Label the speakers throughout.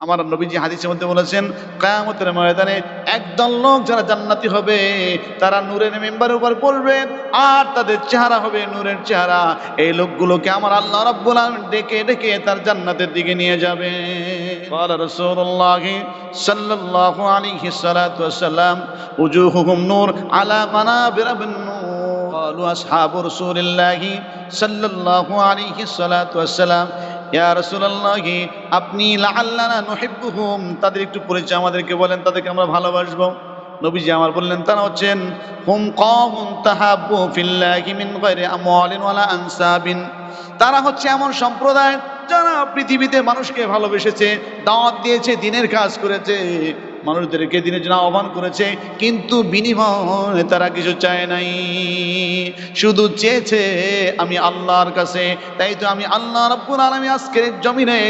Speaker 1: আমার নবীজি হাদিসের মধ্যে বলেছেন কায়ামতের ময়দানে একদল লোক যারা জান্নাতি হবে তারা নূরের মেম্বারের উপর পড়বে আর তাদের চেহারা হবে নূরের চেহারা এই লোকগুলোকে আমার আল্লাহ রাব্বুল আলামিন ডেকে ডেকে তার জান্নাতের দিকে নিয়ে যাবে قال رسول الله صلى الله عليه الصلاة والسلام وجوههم نور على منابر بالنور قالوا أصحاب رسول الله صلى الله عليه الصلاة والسلام আপনি তাদের একটু পরিচয় আমাদেরকে বলেন, তাদেরকে আমরা ভালোবাসবো। নবীজি আমার বললেন, তারা হচ্ছেন, হুম ফিল্লাহি মিন আমওয়ালিন ওয়ালা আনসাবিন। তারা হচ্ছে এমন সম্প্রদায় যারা পৃথিবীতে মানুষকে ভালোবেসেছে, দাওয়াত দিয়েছে, দিনের কাজ করেছে। মানুষদেরকে দিনের জন্য আহ্বান করেছে? কিন্তু বিনিময় তারা কিছু চায় নাই। শুধু চেয়েছে, আমি আল্লাহর কাছে, তাই তো আমি আল্লাহ রব্বুল আলমী আজকের জমিনে,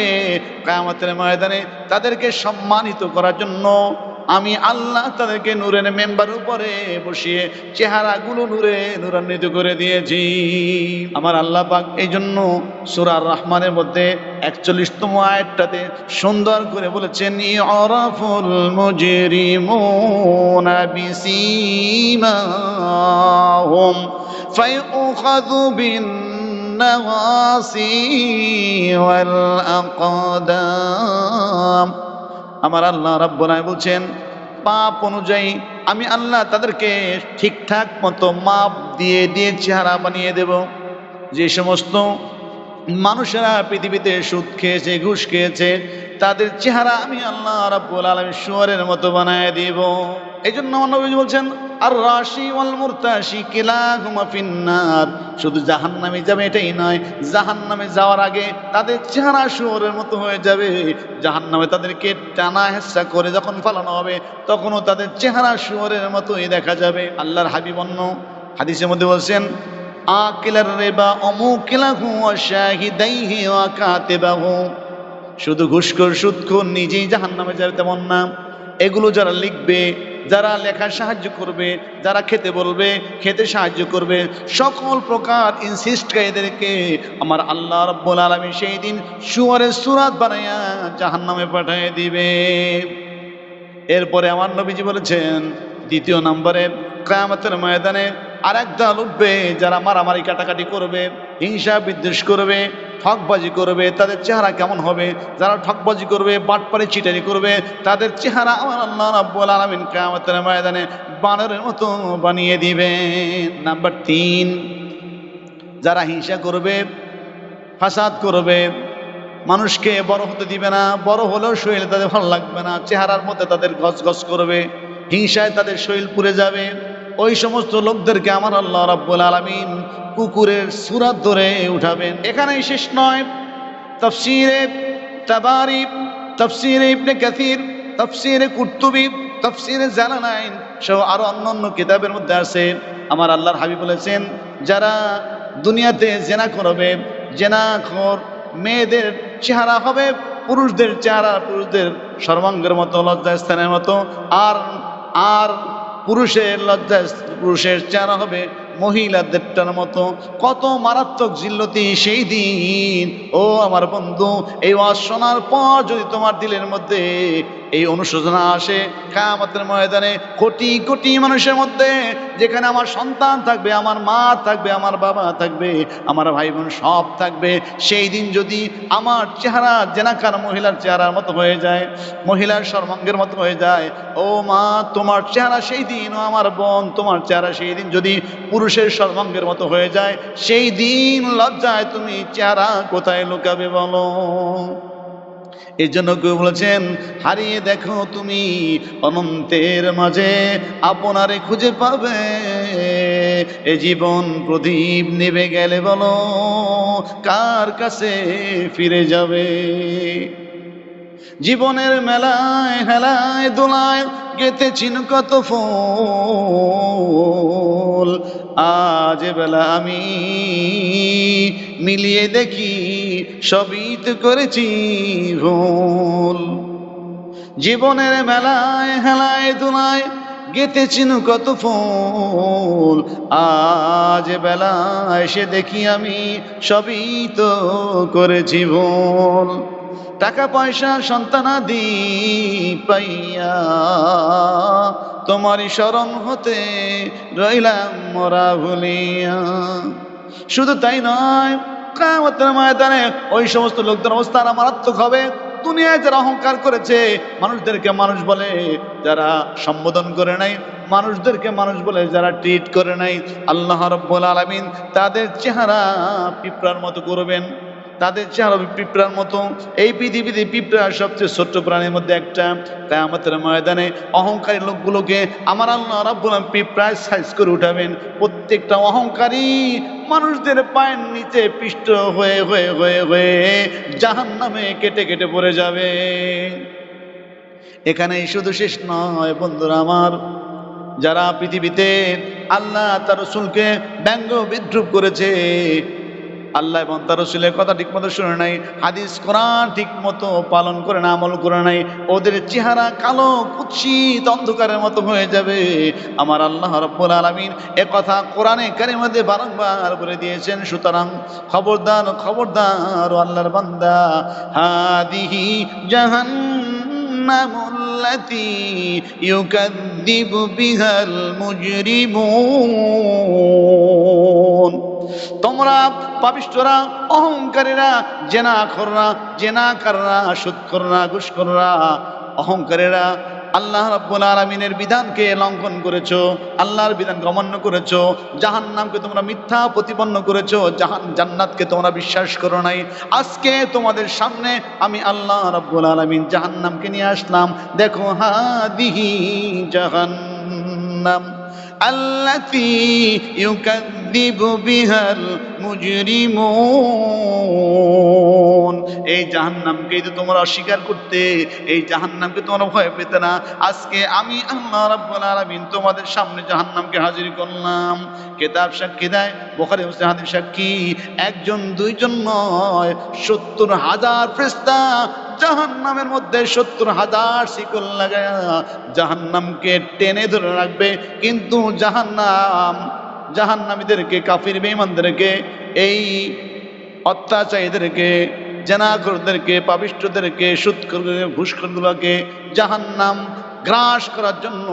Speaker 1: কায়ামতের ময়দানে তাদেরকে সম্মানিত করার জন্য আমি আল্লাহ তাদেরকে নূরের মেম্বার উপরে বসিয়ে চেহারাগুলো নূরে নূরান্বিত করে দিয়েছি আমার আল্লাহ পাক এই জন্য সুরার রহমানের মধ্যে একচল্লিশতম আয়াতটাতে সুন্দর করে বলেছেন ইরাফুল মুজরিমুনা বিসীমাহুম ফায়ুখাযু বিন النواصي والأقدام আমার আল্লাহ রাব্বরায় বলছেন, পাপ অনুযায়ী আমি আল্লাহ তাদেরকে ঠিকঠাক মতো মাপ দিয়ে দিয়ে চেহারা বানিয়ে দেব। যে সমস্ত মানুষেরা পৃথিবীতে সুদ খেয়েছে, ঘুষ খেয়েছে, তাদের চেহারা আমি আল্লাহ রাব্বুল আলম শুয়ারের মতো বানিয়ে দিব। এই জন্য আমার বলছেন আর রাশি ওয়াল মুরতাশি কিলাহুমা ফিন্নার। শুধু জাহান্নামে যাবে এটাই নয়, জাহান্নামে যাওয়ার আগে তাদের চেহারা শুয়োরের মতো হয়ে যাবে। জাহান্নামে তাদেরকে টানা হেসা করে যখন ফালানো হবে, তখনও তাদের চেহারা শুয়োরের মতোই দেখা যাবে। আল্লাহর হাবিব অন্য হাদিসের মধ্যে বলছেন, আকিলার রেবা অমুকিলাহু অশাহিদাইহি ওয়া কাতিবাহু। শুধু ঘুষখোর, সুদখোর, নিজেই জাহান্নামে যাবে তেমন না। এগুলো যারা লিখবে যারা লেখার সাহায্য করবে, যারা খেতে বলবে, খেতে সাহায্য করবে, সকল প্রকার ইনসিস্টকারীদেরকে আমার আল্লাহ রব্বুল আলমী সেই দিন সুয়ারের সুরাত বানাইয়া জাহান্নামে পাঠিয়ে দিবে। এরপরে আমার নবীজি বলেছেন, দ্বিতীয় নম্বরে কায়ামতের ময়দানে আরেক দল উঠবে যারা মারামারি কাটাকাটি করবে, হিংসা বিদ্বেষ করবে ঠকবাজি করবে, তাদের চেহারা কেমন হবে? যারা ঠকবাজি করবে বাটপাড়ি চিটারি করবে, তাদের চেহারা আমার আল্লাহ রাব্বুল আলামিন কিয়ামতের ময়দানে বানরের মতো বানিয়ে দিবেন। নাম্বার তিন, যারা হিংসা করবে, ফাসাদ করবে, মানুষকে বড় হতে দিবে না, বড় হলেও শরীরে তাদের ভালো লাগবে না, চেহারার মধ্যে তাদের গছ গছ করবে, হিংসায় তাদের শরীর পুড়ে যাবে। ওই সমস্ত লোকদেরকে আমার আল্লাহ রাব্বুল আলামিন কুকুরের সুরাত ধরে উঠাবেন। এখানেই শেষ নয়। তফসিরে তাবারি তফসিরে ইবনে কাসির, তফসিরে কুর্তুবি, তফসিরে জালানাইন সহ আরও অন্য অন্য কিতাবের মধ্যে আছে। আমার আল্লাহর হাবিব বলেছেন, যারা দুনিয়াতে জেনা করবে, জেনাখোর মেয়েদের চেহারা হবে পুরুষদের চেহারা, পুরুষদের সর্বাঙ্গের মতো, লজ্জাস্থানের মতো, আর আর পুরুষের লজ্জা পুরুষের চেহারা হবে মহিলাদেরটার মতো কত মারাত্মক জিল্লতি সেই দিন। ও আমার বন্ধু, এই ওয়াজ শোনার পর যদি তোমার দিলের মধ্যে এই অনুশোচনা আসে কামাতের ময়দানে কোটি কোটি মানুষের মধ্যে, যেখানে আমার সন্তান থাকবে, আমার মা থাকবে, আমার বাবা থাকবে, আমার ভাই বোন সব থাকবে, সেই দিন যদি আমার চেহারা জেনাকার মহিলার চেহারার মতো হয়ে যায়, মহিলার সর্বাঙ্গের মতো হয়ে যায়, ও মা, তোমার চেহারা সেই দিন, ও আমার বোন, তোমার চেহারা সেই দিন যদি পুরুষের সর্বাঙ্গের মতো হয়ে যায়। সেই দিন লজ্জায় তুমি চেহারা কোথায় লুকাবে বলো? এই জন্য কেউ বলেছেন, হারিয়ে দেখো তুমি অনন্তের মাঝে, আপনারে খুঁজে পাবে। এ জীবন প্রদীপ নেবে গেলে বলো, কার কাছে ফিরে যাবে? জীবনের মেলায় হেলায় দোলায় গেতেছিন কত ফুল। আজ বেলা আমি মিলিয়ে দেখি, সবই তো করেছি ভুল। জীবনের মেলায়, হেলায় দোলায় গেতেছিন কত ফুল। আজ বেলা এসে দেখি আমি সবই তো করেছি ভুল। টাকা পয়সা সন্তানাদি পাইয়া তোমারই স্মরণ হতে রইলাম মোরা ভুলিয়া। শুধু তাই নয় কামতের ময়দানে ওই সমস্ত লোকদের অবস্থা মারাত্মক হবে। দুনিয়ায় যারা অহংকার করেছে, মানুষদেরকে মানুষ বলে যারা সম্বোধন করে নাই, মানুষদেরকে মানুষ বলে যারা ট্রিট করে নাই। আল্লাহ রব্বুল আলামিন তাদের চেহারা পিঁপড়ার মতো করবেন। তাদের চেহারা পিঁপড়ার মতো। এই পৃথিবীতে পিঁপড়া সবচেয়ে ছোট্ট প্রাণীর মধ্যে একটা। তাই আমাদের ময়দানে অহংকারী লোকগুলোকে আমার আল্লাহ রাব্বুল আলামিন পিঁপড়ায় সাইজ করে উঠাবেন। প্রত্যেকটা অহংকারী মানুষদের পায়ের নিচে পিষ্ট হয়ে হয়ে হয়ে হয়ে জাহান নামে কেটে কেটে পড়ে যাবে। এখানেই শুধু শেষ নয় বন্ধুরা আমার। যারা পৃথিবীতে আল্লাহ তার রসুলকে ব্যঙ্গ বিদ্রুপ করেছে আল্লাহ এবং তার রসুলের কথা ঠিক মতো শুনে নাই হাদিস কোরআন ঠিক মতো পালন করে না আমল করে নাই ওদের চেহারা কালো কুৎসিত অন্ধকারের মতো হয়ে যাবে আমার আল্লাহ রব্বুল আলমিন এ কথা কোরআনে কারের মধ্যে বারংবার বলে দিয়েছেন সুতরাং খবরদার খবরদার ও আল্লাহর বান্দা হাদিহি জাহান التي يكذب بها المجرمون তোমরা পাপিষ্টরা অহংকারীরা জেনা খররা জেনা কাররা সুদ কররা ঘুষ কররা অহংকারীরা, আল্লাহ রাব্বুল আলামিনের বিধানকে লঙ্ঘন করেছ, আল্লাহর বিধানকে অমান্য করেছ, জাহান্নামকে তোমরা মিথ্যা প্রতিপন্ন করেছ, জাহান, জান্নাতকে তোমরা বিশ্বাস করো নাই। আজকে তোমাদের সামনে আমি আল্লাহ রাব্বুল আলামিন জাহান্নামকে নিয়ে আসলাম। দেখো হাদিহি জাহান্নাম। التي يكذب بها المجرمون এই জাহান্নামকে তো তোমরা অস্বীকার করতে এই জাহান্নামকে তোমরা ভয় পেতে না আজকে আমি আল্লাহ রাব্বুল আলামিন তোমাদের সামনে জাহান্নামকে হাজির করলাম কেতাব সাক্ষী দেয় বোখারি মুসলিম হাদিস সাক্ষী একজন দুইজন নয় সত্তর হাজার ফেরেশতা জাহান্নামের মধ্যে সত্তর হাজার শিকল লাগায় জাহান্নামকে টেনে ধরে রাখবে। কিন্তু জাহান্নাম, জাহান্নামীদেরকে, কাফির বেমানদেরকে এই অত্যাচারীদেরকে জেনাকরদেরকে পাবিষ্টদেরকে সুৎকরদেরকে ঘুষখোরগুলোকে জাহান্নাম গ্রাস করার জন্য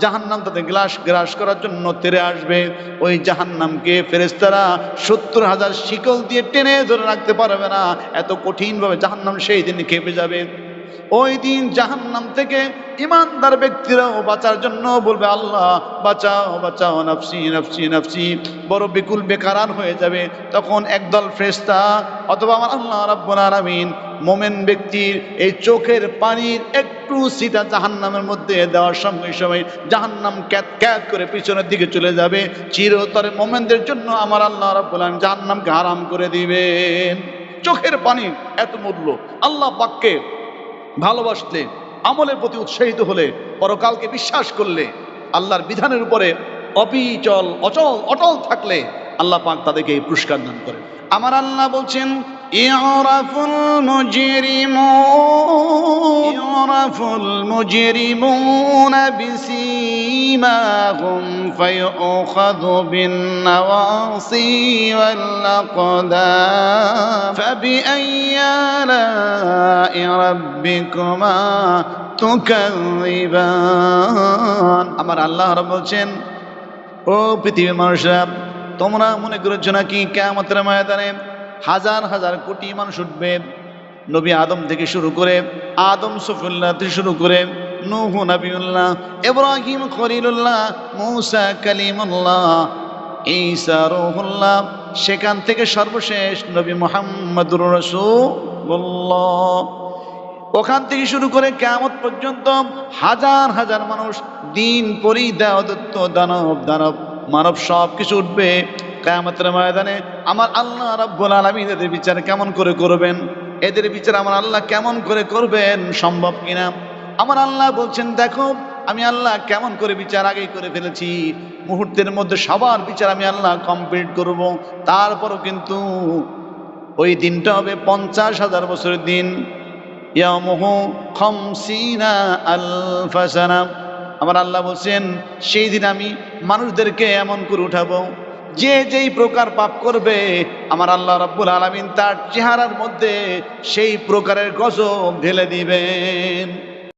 Speaker 1: জাহান্নাম তাদের গ্লাস গ্রাস করার জন্য তেরে আসবে। ওই জাহান্নামকে ফেরেস্তারা সত্তর হাজার শিকল দিয়ে টেনে ধরে রাখতে পারবে না। এত কঠিনভাবে জাহান্নাম সেই দিন খেপে যাবে। ওই দিন জাহান্নাম থেকে ইমানদার ব্যক্তিরাও বাঁচার জন্য বলবে, আল্লাহ, বাঁচাও বাঁচাও, নাফসি নাফসি নাফসি। বড় বিকুল বেকারান হয়ে যাবে। তখন একদল ফ্রেস্তা অথবা আমার আল্লাহ রাব্বুল আলামিন মোমেন ব্যক্তির এই চোখের পানির একটু সিটা জাহান্নামের মধ্যে দেওয়ার সঙ্গে সময় জাহান্নাম ক্যাত ক্যাত করে পিছনের দিকে চলে যাবে। চিরতরে মোমেনদের জন্য আমার আল্লাহ রাব্বুল আলামিন জাহান্নামকে হারাম করে দিবেন। চোখের পানির এত মূল্য। আল্লাহ পাককে ভালোবাসলে, আমলের প্রতি উৎসাহিত হলে, পরকালকে বিশ্বাস করলে, আল্লাহর বিধানের উপরে অবিচল, অচল, অটল থাকলে আল্লাহ পাক তাদেরকে এই পুরস্কার দান করে আমার আল্লাহ বলছেন ইউরাফুল মুজরিমুন ইউরাফুল মুজরিমুন বিসীমাহুম ফায়ুখাযু বিন নাওয়াসি ওয়াল আকদাম فبأي آلاء ربكما تكذبان আমার আল্লাহ রব বলছেন ও পৃথিবীর মানুষরা তোমরা মনে করেছো নাকি কেমতের ময়দানে হাজার হাজার কোটি মানুষ উঠবে। নবী আদম থেকে শুরু করে আদম সফুল্লাহ থেকে শুরু করে নুহ নবীউল্লাহ, ইব্রাহিম খলিলুল্লাহ, মুসা কালিমুল্লাহ, ঈসা রুহুল্লাহ, সেখান থেকে সর্বশেষ নবী মোহাম্মদুর রসুল্লাহ ওখান থেকে শুরু করে কেমত পর্যন্ত হাজার হাজার মানুষ দিন পরি দেওয়া দত্ত দানব দানব, মানব সব কিছু উঠবে। কেয়ামতের ময়দানে আমার আল্লাহ রাব্বুল আলামিন এদের বিচার কেমন করে করবেন? এদের বিচার আমার আল্লাহ কেমন করে করবেন? সম্ভব কিনা? আমার আল্লাহ বলছেন, দেখো, আমি আল্লাহ কেমন করে বিচার আগেই করে ফেলেছি? মুহূর্তের মধ্যে সবার বিচার আমি আল্লাহ কমপ্লিট করব। তারপরও কিন্তু ওই দিনটা হবে পঞ্চাশ হাজার বছরের দিন। আমার আল্লাহ বলছেন, সেই দিন আমি মানুষদেরকে এমন করে উঠাবো যে যেই প্রকার পাপ করবে, আমার আল্লাহ রাব্বুল আলামিন তার চেহারার মধ্যে সেই প্রকারের গজব ঢেলে দিবেন।